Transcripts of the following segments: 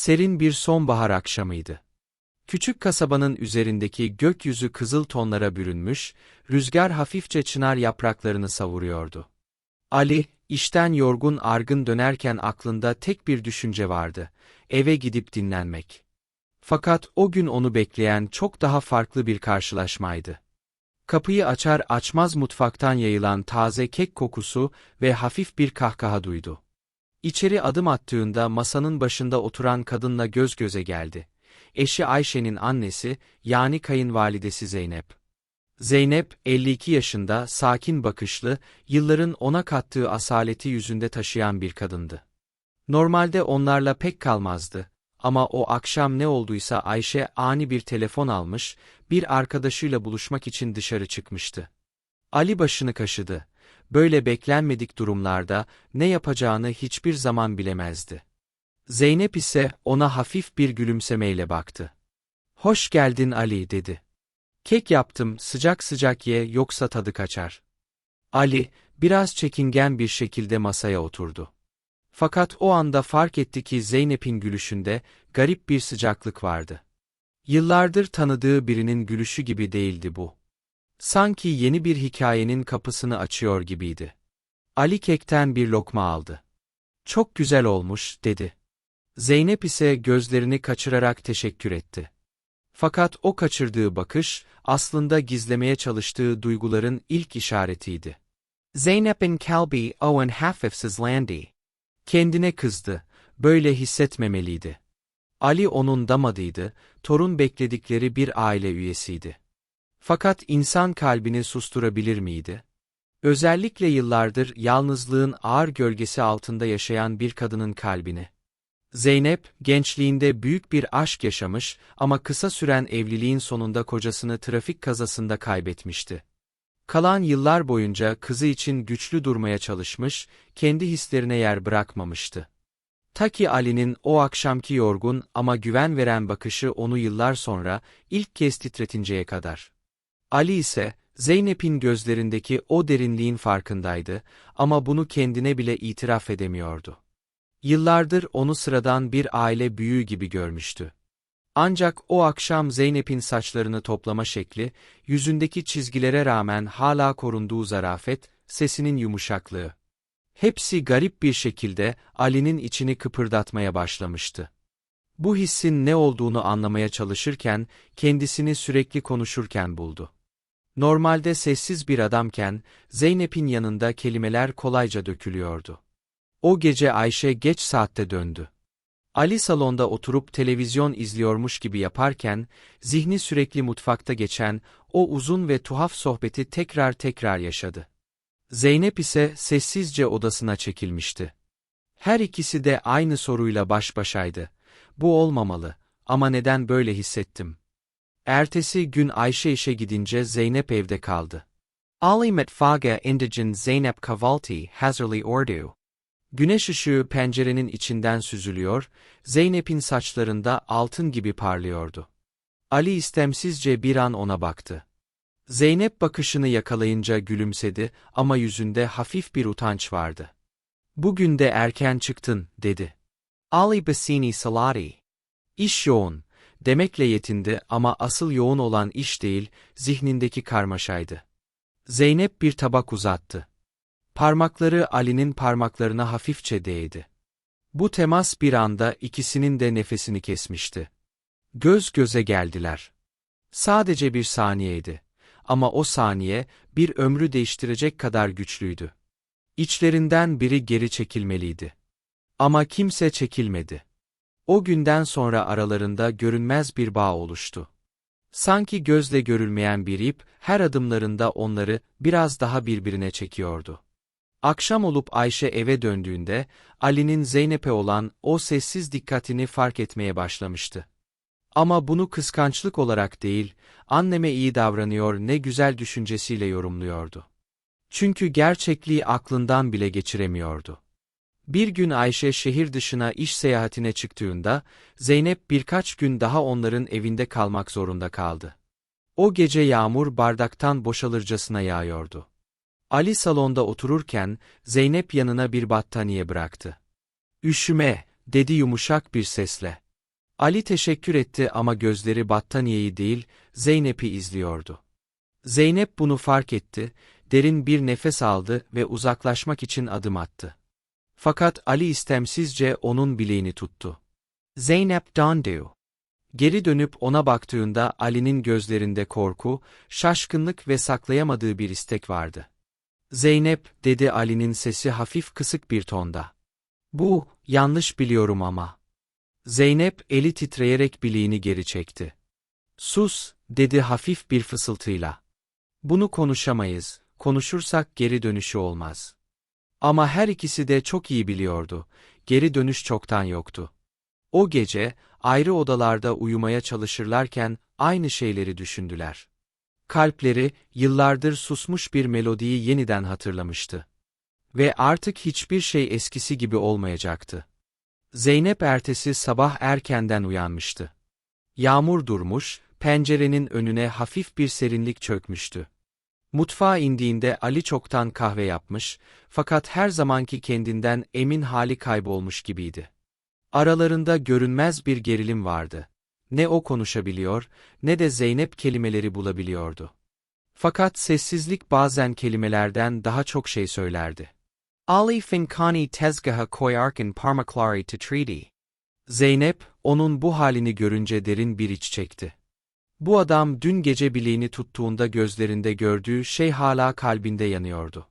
Serin bir sonbahar akşamıydı. Küçük kasabanın üzerindeki gökyüzü kızıl tonlara bürünmüş, rüzgar hafifçe çınar yapraklarını savuruyordu. Ali, işten yorgun argın dönerken aklında tek bir düşünce vardı, eve gidip dinlenmek. Fakat o gün onu bekleyen çok daha farklı bir karşılaşmaydı. Kapıyı açar açmaz mutfaktan yayılan taze kek kokusu ve hafif bir kahkaha duydu. İçeri adım attığında masanın başında oturan kadınla göz göze geldi. Eşi Ayşe'nin annesi, yani kayınvalidesi Zeynep. Zeynep, 52 yaşında, sakin bakışlı, yılların ona kattığı asaleti yüzünde taşıyan bir kadındı. Normalde onlarla pek kalmazdı. Ama o akşam ne olduysa Ayşe ani bir telefon almış, bir arkadaşıyla buluşmak için dışarı çıkmıştı. Ali başını kaşıdı. Böyle beklenmedik durumlarda ne yapacağını hiçbir zaman bilemezdi. Zeynep ise ona hafif bir gülümsemeyle baktı. Hoş geldin Ali dedi. Kek yaptım, sıcak sıcak ye yoksa tadı kaçar. Ali, biraz çekingen bir şekilde masaya oturdu. Fakat o anda fark etti ki Zeynep'in gülüşünde garip bir sıcaklık vardı. Yıllardır tanıdığı birinin gülüşü gibi değildi bu. Sanki yeni bir hikayenin kapısını açıyor gibiydi. Ali kekten bir lokma aldı. Çok güzel olmuş, dedi. Zeynep ise gözlerini kaçırarak teşekkür etti. Fakat o kaçırdığı bakış, aslında gizlemeye çalıştığı duyguların ilk işaretiydi. Zeynep'in kalbi o en hafifsizlendi. Kendine kızdı, böyle hissetmemeliydi. Ali onun damadıydı, torun bekledikleri bir aile üyesiydi. Fakat insan kalbini susturabilir miydi? Özellikle yıllardır yalnızlığın ağır gölgesi altında yaşayan bir kadının kalbini. Zeynep, gençliğinde büyük bir aşk yaşamış ama kısa süren evliliğin sonunda kocasını trafik kazasında kaybetmişti. Kalan yıllar boyunca kızı için güçlü durmaya çalışmış, kendi hislerine yer bırakmamıştı. Ta ki Ali'nin o akşamki yorgun ama güven veren bakışı onu yıllar sonra ilk kez titretinceye kadar. Ali ise, Zeynep'in gözlerindeki o derinliğin farkındaydı ama bunu kendine bile itiraf edemiyordu. Yıllardır onu sıradan bir aile büyüğü gibi görmüştü. Ancak o akşam Zeynep'in saçlarını toplama şekli, yüzündeki çizgilere rağmen hala korunduğu zarafet, sesinin yumuşaklığı. Hepsi garip bir şekilde Ali'nin içini kıpırdatmaya başlamıştı. Bu hissin ne olduğunu anlamaya çalışırken, kendisini sürekli konuşurken buldu. Normalde sessiz bir adamken, Zeynep'in yanında kelimeler kolayca dökülüyordu. O gece Ayşe geç saatte döndü. Ali salonda oturup televizyon izliyormuş gibi yaparken, zihni sürekli mutfakta geçen o uzun ve tuhaf sohbeti tekrar tekrar yaşadı. Zeynep ise sessizce odasına çekilmişti. Her ikisi de aynı soruyla baş başaydı. Bu olmamalı ama neden böyle hissettim? Ertesi gün Ayşe işe gidince Zeynep evde kaldı. Ali metfaga indigin Zeynep kavalti hazırlı ordu. Güneş ışığı pencerenin içinden süzülüyor, Zeynep'in saçlarında altın gibi parlıyordu. Ali istemsizce bir an ona baktı. Zeynep bakışını yakalayınca gülümsedi ama yüzünde hafif bir utanç vardı. Bugün de erken çıktın, dedi. Ali Bassini Salati. İş yoğun, demekle yetindi ama asıl yoğun olan iş değil, zihnindeki karmaşaydı. Zeynep bir tabak uzattı. Parmakları Ali'nin parmaklarına hafifçe değdi. Bu temas bir anda ikisinin de nefesini kesmişti. Göz göze geldiler. Sadece bir saniyeydi. Ama o saniye, bir ömrü değiştirecek kadar güçlüydü. İçlerinden biri geri çekilmeliydi. Ama kimse çekilmedi. O günden sonra aralarında görünmez bir bağ oluştu. Sanki gözle görülmeyen bir ip, her adımlarında onları biraz daha birbirine çekiyordu. Akşam olup Ayşe eve döndüğünde, Ali'nin Zeynep'e olan o sessiz dikkatini fark etmeye başlamıştı. Ama bunu kıskançlık olarak değil, anneme iyi davranıyor ne güzel düşüncesiyle yorumluyordu. Çünkü gerçekliği aklından bile geçiremiyordu. Bir gün Ayşe şehir dışına iş seyahatine çıktığında, Zeynep birkaç gün daha onların evinde kalmak zorunda kaldı. O gece yağmur bardaktan boşalırcasına yağıyordu. Ali salonda otururken, Zeynep yanına bir battaniye bıraktı. Üşüme, dedi yumuşak bir sesle. Ali teşekkür etti ama gözleri battaniyeyi değil, Zeynep'i izliyordu. Zeynep bunu fark etti, derin bir nefes aldı ve uzaklaşmak için adım attı. Fakat Ali istemsizce onun bileğini tuttu. Zeynep dondu. Geri dönüp ona baktığında Ali'nin gözlerinde korku, şaşkınlık ve saklayamadığı bir istek vardı. Zeynep, dedi Ali'nin sesi hafif kısık bir tonda. Bu, yanlış biliyorum ama. Zeynep eli titreyerek bileğini geri çekti. Sus, dedi hafif bir fısıltıyla. Bunu konuşamayız, konuşursak geri dönüşü olmaz. Ama her ikisi de çok iyi biliyordu, geri dönüş çoktan yoktu. O gece, ayrı odalarda uyumaya çalışırlarken aynı şeyleri düşündüler. Kalpleri, yıllardır susmuş bir melodiyi yeniden hatırlamıştı. Ve artık hiçbir şey eskisi gibi olmayacaktı. Zeynep ertesi sabah erkenden uyanmıştı. Yağmur durmuş, pencerenin önüne hafif bir serinlik çökmüştü. Mutfağa indiğinde Ali çoktan kahve yapmış, fakat her zamanki kendinden emin hali kaybolmuş gibiydi. Aralarında görünmez bir gerilim vardı. Ne o konuşabiliyor, ne de Zeynep kelimeleri bulabiliyordu. Fakat sessizlik bazen kelimelerden daha çok şey söylerdi. Ali finkani tezgaha koyarken parmakları titredi. Zeynep, onun bu halini görünce derin bir iç çekti. Bu adam dün gece bileğini tuttuğunda gözlerinde gördüğü şey hala kalbinde yanıyordu.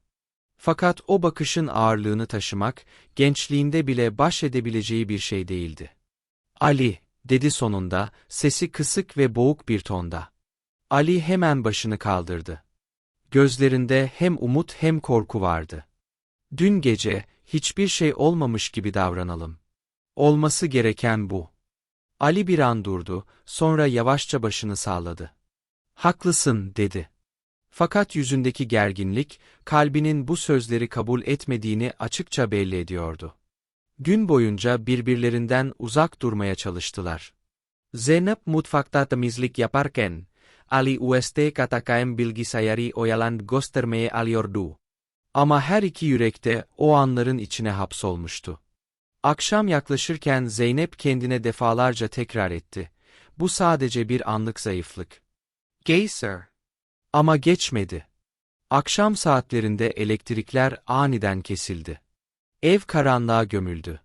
Fakat o bakışın ağırlığını taşımak, gençliğinde bile baş edebileceği bir şey değildi. Ali, dedi sonunda, sesi kısık ve boğuk bir tonda. Ali hemen başını kaldırdı. Gözlerinde hem umut hem korku vardı. Dün gece, hiçbir şey olmamış gibi davranalım. Olması gereken bu. Ali bir an durdu, sonra yavaşça başını salladı. Haklısın, dedi. Fakat yüzündeki gerginlik, kalbinin bu sözleri kabul etmediğini açıkça belli ediyordu. Gün boyunca birbirlerinden uzak durmaya çalıştılar. Zeynep mutfakta temizlik yaparken, Ali UST katakaem bilgisayarı oyalan göstermeye alıyordu. Ama her iki yürekte o anların içine hapsolmuştu. Akşam yaklaşırken Zeynep kendine defalarca tekrar etti. Bu sadece bir anlık zayıflık. Geyser. Ama geçmedi. Akşam saatlerinde elektrikler aniden kesildi. Ev karanlığa gömüldü.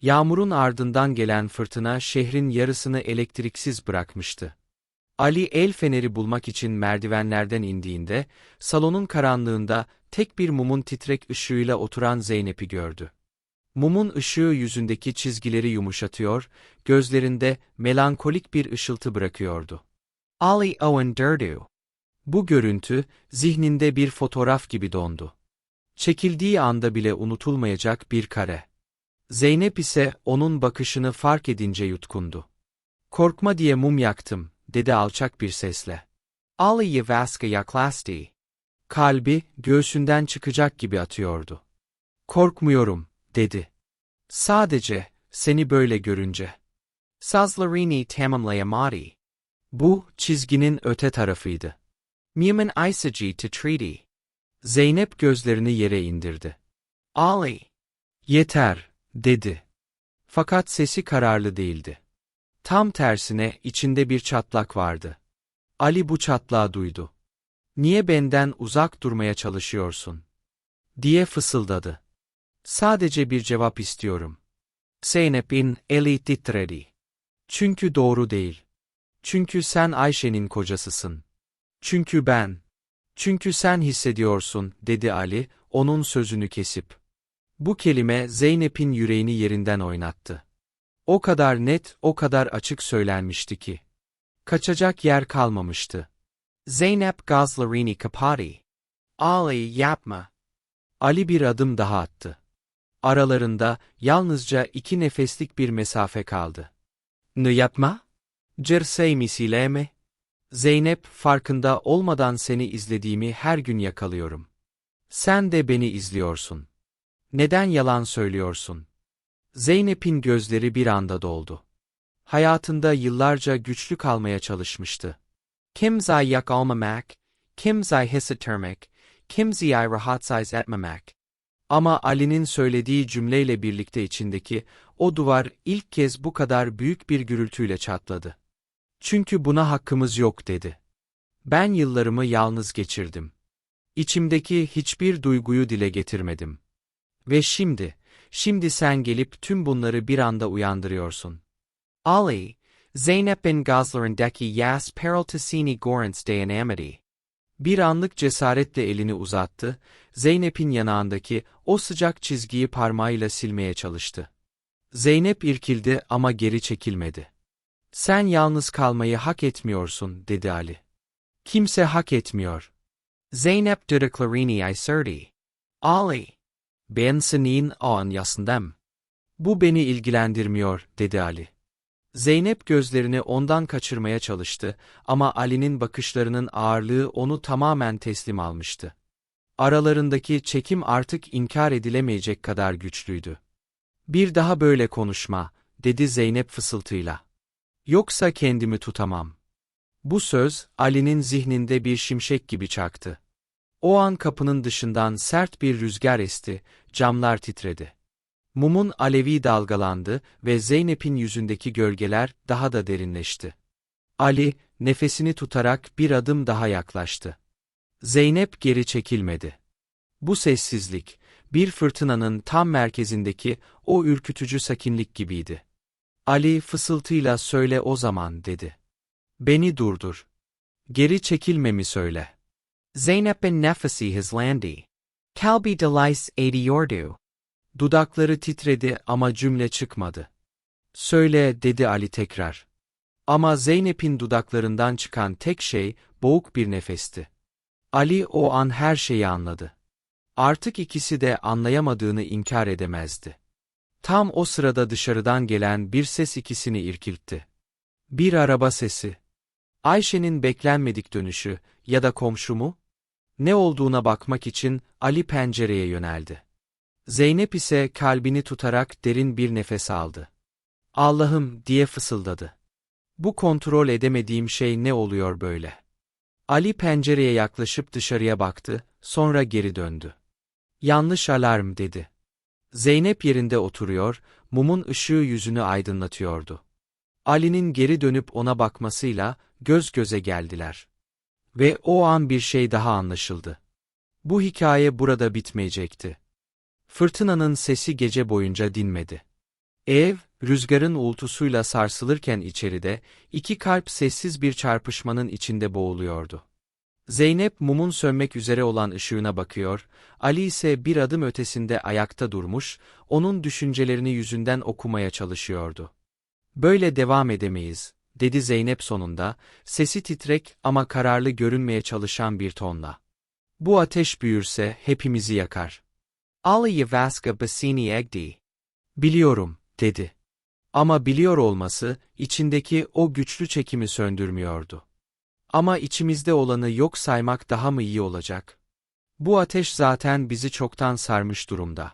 Yağmurun ardından gelen fırtına şehrin yarısını elektriksiz bırakmıştı. Ali el feneri bulmak için merdivenlerden indiğinde, salonun karanlığında tek bir mumun titrek ışığıyla oturan Zeynep'i gördü. Mumun ışığı yüzündeki çizgileri yumuşatıyor, gözlerinde melankolik bir ışıltı bırakıyordu. Ali Owen Durdu. Bu görüntü, zihninde bir fotoğraf gibi dondu. Çekildiği anda bile unutulmayacak bir kare. Zeynep ise onun bakışını fark edince yutkundu. Korkma diye mum yaktım, dedi alçak bir sesle. Ali Yavaska yaklasti. Kalbi, göğsünden çıkacak gibi atıyordu. Korkmuyorum, dedi. Sadece, seni böyle görünce. Sazlarini tamamlayamadı. Bu, çizginin öte tarafıydı. Mümin Aysaci treaty. Zeynep gözlerini yere indirdi. Ali. Yeter, dedi. Fakat sesi kararlı değildi. Tam tersine içinde bir çatlak vardı. Ali bu çatlağı duydu. Niye benden uzak durmaya çalışıyorsun? diye fısıldadı. Sadece bir cevap istiyorum. Zeynep'in eli titredi. Çünkü doğru değil. Çünkü sen Ayşe'nin kocasısın. Çünkü ben. Çünkü sen hissediyorsun, dedi Ali, onun sözünü kesip. Bu kelime Zeynep'in yüreğini yerinden oynattı. O kadar net, o kadar açık söylenmişti ki. Kaçacak yer kalmamıştı. Zeynep gazlarini kapari. Ali yapma. Ali bir adım daha attı. Aralarında yalnızca iki nefeslik bir mesafe kaldı. Ne yapma? Cersei misileme? Zeynep, farkında olmadan seni izlediğimi her gün yakalıyorum. Sen de beni izliyorsun. Neden yalan söylüyorsun? Zeynep'in gözleri bir anda doldu. Hayatında yıllarca güçlü kalmaya çalışmıştı. Kimzay yak almamak, kimzay hissettirmek, kimzay rahatsız etmemek. Ama Ali'nin söylediği cümleyle birlikte içindeki o duvar ilk kez bu kadar büyük bir gürültüyle çatladı. Çünkü buna hakkımız yok dedi. Ben yıllarımı yalnız geçirdim. İçimdeki hiçbir duyguyu dile getirmedim. Ve şimdi, şimdi sen gelip tüm bunları bir anda uyandırıyorsun. Ali, Zeynep bin Gazlar'ındaki yas paraltasini gorens de amity. Bir anlık cesaretle elini uzattı, Zeynep'in yanağındaki o sıcak çizgiyi parmağıyla silmeye çalıştı. Zeynep irkildi ama geri çekilmedi. Sen yalnız kalmayı hak etmiyorsun, dedi Ali. Kimse hak etmiyor. Zeynep dediklerini iserdi. Ali. Ben senin an yasındam. Bu beni ilgilendirmiyor, dedi Ali. Zeynep gözlerini ondan kaçırmaya çalıştı ama Ali'nin bakışlarının ağırlığı onu tamamen teslim almıştı. Aralarındaki çekim artık inkar edilemeyecek kadar güçlüydü. Bir daha böyle konuşma, dedi Zeynep fısıltıyla. Yoksa kendimi tutamam. Bu söz, Ali'nin zihninde bir şimşek gibi çaktı. O an kapının dışından sert bir rüzgar esti, camlar titredi. Mumun alevi dalgalandı ve Zeynep'in yüzündeki gölgeler daha da derinleşti. Ali, nefesini tutarak bir adım daha yaklaştı. Zeynep geri çekilmedi. Bu sessizlik, bir fırtınanın tam merkezindeki o ürkütücü sakinlik gibiydi. Ali fısıltıyla söyle o zaman dedi. Beni durdur. Geri çekilmemi söyle. Zeynep'in nefesi hızlandı. Kalbi delice ediyordu. Dudakları titredi ama cümle çıkmadı. Söyle dedi Ali tekrar. Ama Zeynep'in dudaklarından çıkan tek şey boğuk bir nefesti. Ali o an her şeyi anladı. Artık ikisi de anlayamadığını inkar edemezdi. Tam o sırada dışarıdan gelen bir ses ikisini irkiltti. Bir araba sesi. Ayşe'nin beklenmedik dönüşü ya da komşu mu? Ne olduğuna bakmak için Ali pencereye yöneldi. Zeynep ise kalbini tutarak derin bir nefes aldı. Allah'ım diye fısıldadı. Bu kontrol edemediğim şey ne oluyor böyle? Ali pencereye yaklaşıp dışarıya baktı, sonra geri döndü. Yanlış alarm dedi. Zeynep yerinde oturuyor, mumun ışığı yüzünü aydınlatıyordu. Ali'nin geri dönüp ona bakmasıyla göz göze geldiler. Ve o an bir şey daha anlaşıldı. Bu hikaye burada bitmeyecekti. Fırtınanın sesi gece boyunca dinmedi. Ev, rüzgarın uğultusuyla sarsılırken içeride, iki kalp sessiz bir çarpışmanın içinde boğuluyordu. Zeynep mumun sönmek üzere olan ışığına bakıyor, Ali ise bir adım ötesinde ayakta durmuş, onun düşüncelerini yüzünden okumaya çalışıyordu. Böyle devam edemeyiz, dedi Zeynep sonunda, sesi titrek ama kararlı görünmeye çalışan bir tonla. Bu ateş büyürse hepimizi yakar. Ali Yavaska Basini Egdi. Biliyorum, dedi. Ama biliyor olması, içindeki o güçlü çekimi söndürmüyordu. Ama içimizde olanı yok saymak daha mı iyi olacak? Bu ateş zaten bizi çoktan sarmış durumda.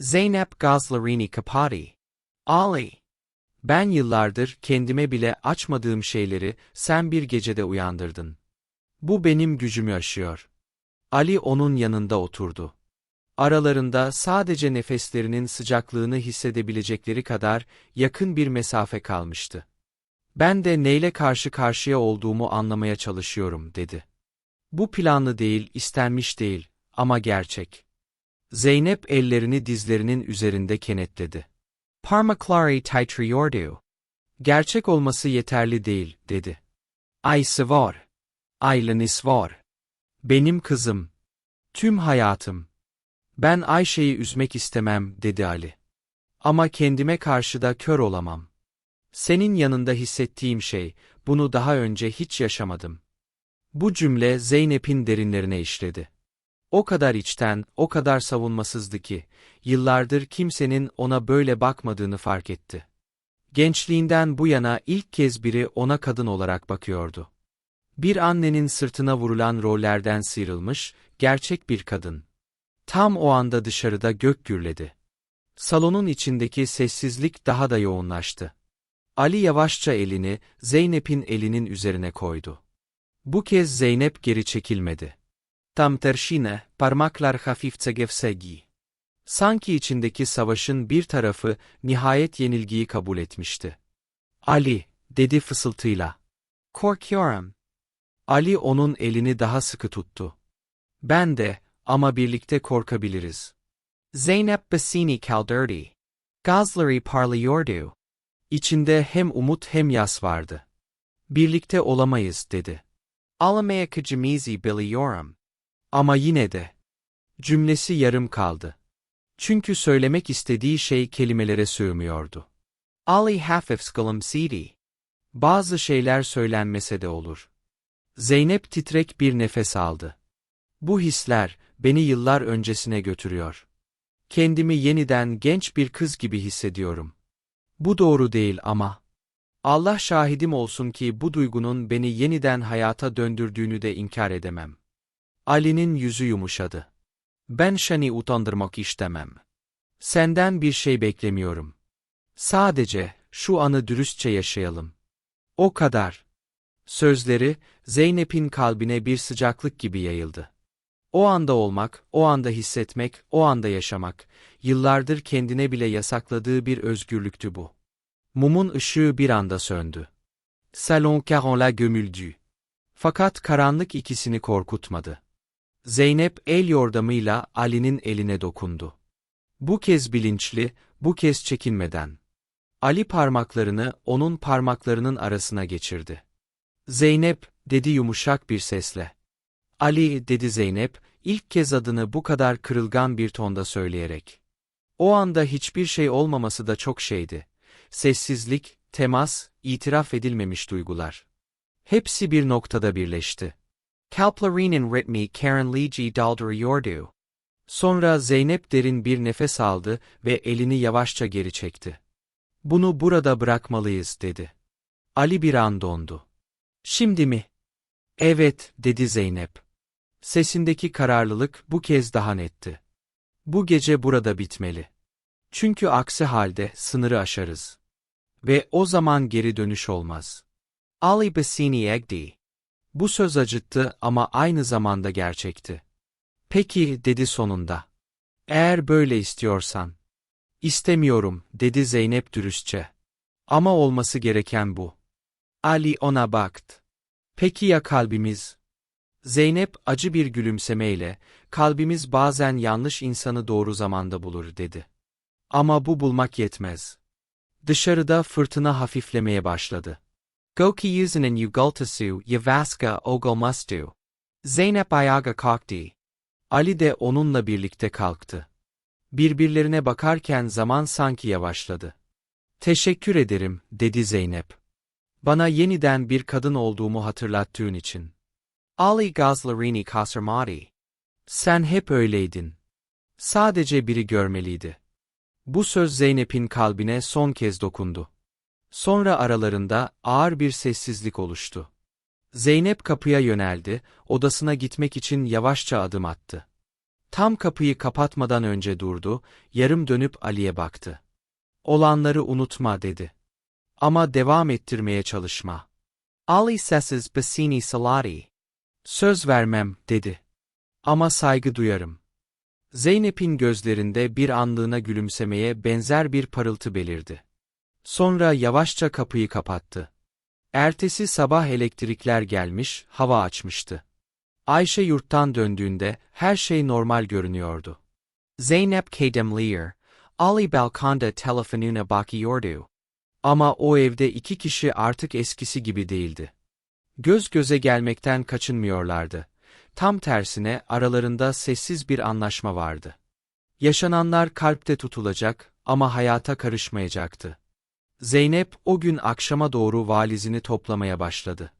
Zeynep Gazlarini Kapari. Ali. Ben yıllardır kendime bile açmadığım şeyleri sen bir gecede uyandırdın. Bu benim gücümü aşıyor. Ali onun yanında oturdu. Aralarında sadece nefeslerinin sıcaklığını hissedebilecekleri kadar yakın bir mesafe kalmıştı. Ben de neyle karşı karşıya olduğumu anlamaya çalışıyorum, dedi. Bu planlı değil, istenmiş değil ama gerçek. Zeynep ellerini dizlerinin üzerinde kenetledi. Parmakları titriyordu. Gerçek olması yeterli değil, dedi. Aysı var. Aylınis var. Benim kızım. Tüm hayatım. Ben Ayşe'yi üzmek istemem, dedi Ali. Ama kendime karşı da kör olamam. Senin yanında hissettiğim şey, bunu daha önce hiç yaşamadım. Bu cümle Zeynep'in derinlerine işledi. O kadar içten, o kadar savunmasızdı ki, yıllardır kimsenin ona böyle bakmadığını fark etti. Gençliğinden bu yana ilk kez biri ona kadın olarak bakıyordu. Bir annenin sırtına vurulan rollerden sıyrılmış, gerçek bir kadın. Tam o anda dışarıda gök gürledi. Salonun içindeki sessizlik daha da yoğunlaştı. Ali yavaşça elini Zeynep'in elinin üzerine koydu. Bu kez Zeynep geri çekilmedi. Tam tersine parmaklar hafifçe gevsegi. Sanki içindeki savaşın bir tarafı nihayet yenilgiyi kabul etmişti. Ali, dedi fısıltıyla. Korkuyorum. Ali onun elini daha sıkı tuttu. Ben de, ama birlikte korkabiliriz. Zeynep Bassini kaldırdı. Gazları parlıyordu. İçinde hem umut hem yas vardı. Birlikte olamayız, dedi. Alamaya kıcımızı biliyorum. Ama yine de. Cümlesi yarım kaldı. Çünkü söylemek istediği şey kelimelere sığmıyordu. Ali hafif gülümsedi. Bazı şeyler söylenmese de olur. Zeynep titrek bir nefes aldı. Bu hisler, beni yıllar öncesine götürüyor. Kendimi yeniden genç bir kız gibi hissediyorum. Bu doğru değil ama. Allah şahidim olsun ki bu duygunun beni yeniden hayata döndürdüğünü de inkar edemem. Ali'nin yüzü yumuşadı. Ben Şani utandırmak istemem. Senden bir şey beklemiyorum. Sadece, şu anı dürüstçe yaşayalım. O kadar. Sözleri, Zeynep'in kalbine bir sıcaklık gibi yayıldı. O anda olmak, o anda hissetmek, o anda yaşamak, yıllardır kendine bile yasakladığı bir özgürlüktü bu. Mumun ışığı bir anda söndü. Salon karanla gömüldü. Fakat karanlık ikisini korkutmadı. Zeynep el yordamıyla Ali'nin eline dokundu. Bu kez bilinçli, bu kez çekinmeden. Ali parmaklarını onun parmaklarının arasına geçirdi. Zeynep, dedi yumuşak bir sesle. Ali, dedi Zeynep, ilk kez adını bu kadar kırılgan bir tonda söyleyerek. O anda hiçbir şey olmaması da çok şeydi. Sessizlik, temas, itiraf edilmemiş duygular. Hepsi bir noktada birleşti. Kalplarinin ritmi Karen Ligi daldırıyordu. Sonra Zeynep derin bir nefes aldı ve elini yavaşça geri çekti. Bunu burada bırakmalıyız dedi. Ali bir an dondu. Şimdi mi? Evet, dedi Zeynep. Sesindeki kararlılık bu kez daha netti. Bu gece burada bitmeli. Çünkü aksi halde sınırı aşarız. Ve o zaman geri dönüş olmaz. Ali Bassini Egdi. Bu söz acıttı ama aynı zamanda gerçekti. Peki, dedi sonunda. Eğer böyle istiyorsan. İstemiyorum, dedi Zeynep dürüstçe. Ama olması gereken bu. Ali ona baktı. Peki ya kalbimiz? Zeynep acı bir gülümsemeyle, kalbimiz bazen yanlış insanı doğru zamanda bulur dedi. Ama bu bulmak yetmez. Dışarıda fırtına hafiflemeye başladı. Goki yüzünün yugultusu yavaska ogolmustu. Zeynep ayağa kalktı. Ali de onunla birlikte kalktı. Birbirlerine bakarken zaman sanki yavaşladı. Teşekkür ederim, dedi Zeynep. Bana yeniden bir kadın olduğumu hatırlattığın için. Ali Gazlarini Kasırmadi. Sen hep öyleydin. Sadece biri görmeliydi. Bu söz Zeynep'in kalbine son kez dokundu. Sonra aralarında ağır bir sessizlik oluştu. Zeynep kapıya yöneldi, odasına gitmek için yavaşça adım attı. Tam kapıyı kapatmadan önce durdu, yarım dönüp Ali'ye baktı. Olanları unutma dedi. Ama devam ettirmeye çalışma. Ali sessiz Bassini Salati. Söz vermem, dedi. Ama saygı duyarım. Zeynep'in gözlerinde bir anlığına gülümsemeye benzer bir parıltı belirdi. Sonra yavaşça kapıyı kapattı. Ertesi sabah elektrikler gelmiş, hava açmıştı. Ayşe yurttan döndüğünde her şey normal görünüyordu. Zeynep Kedemlier, Ali balkonda telefonuna bakıyordu. Ama o evde iki kişi artık eskisi gibi değildi. Göz göze gelmekten kaçınmıyorlardı. Tam tersine aralarında sessiz bir anlaşma vardı. Yaşananlar kalpte tutulacak ama hayata karışmayacaktı. Zeynep o gün akşama doğru valizini toplamaya başladı.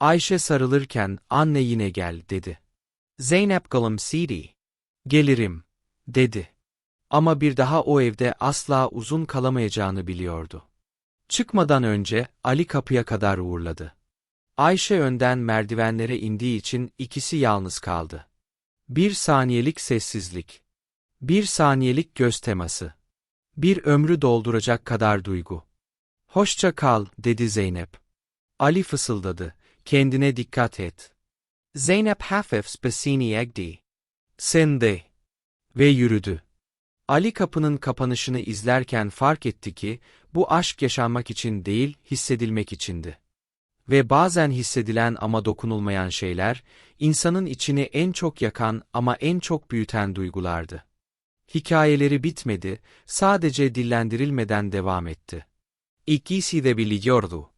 Ayşe sarılırken anne yine gel dedi. Zeynep gülümsedi. Gelirim, dedi. Ama bir daha o evde asla uzun kalamayacağını biliyordu. Çıkmadan önce Ali kapıya kadar uğurladı. Ayşe önden merdivenlere indiği için ikisi yalnız kaldı. Bir saniyelik sessizlik. Bir saniyelik göz teması. Bir ömrü dolduracak kadar duygu. Hoşça kal, dedi Zeynep. Ali fısıldadı. Kendine dikkat et. Zeynep hafif spesini egdi. Sen de. Ve yürüdü. Ali kapının kapanışını izlerken fark etti ki, bu aşk yaşanmak için değil, hissedilmek içindi. Ve bazen hissedilen ama dokunulmayan şeyler, insanın içini en çok yakan ama en çok büyüten duygulardı. Hikayeleri bitmedi, sadece dillendirilmeden devam etti. İkisi de biliyordu.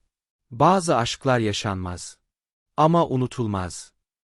Bazı aşklar yaşanmaz. Ama unutulmaz.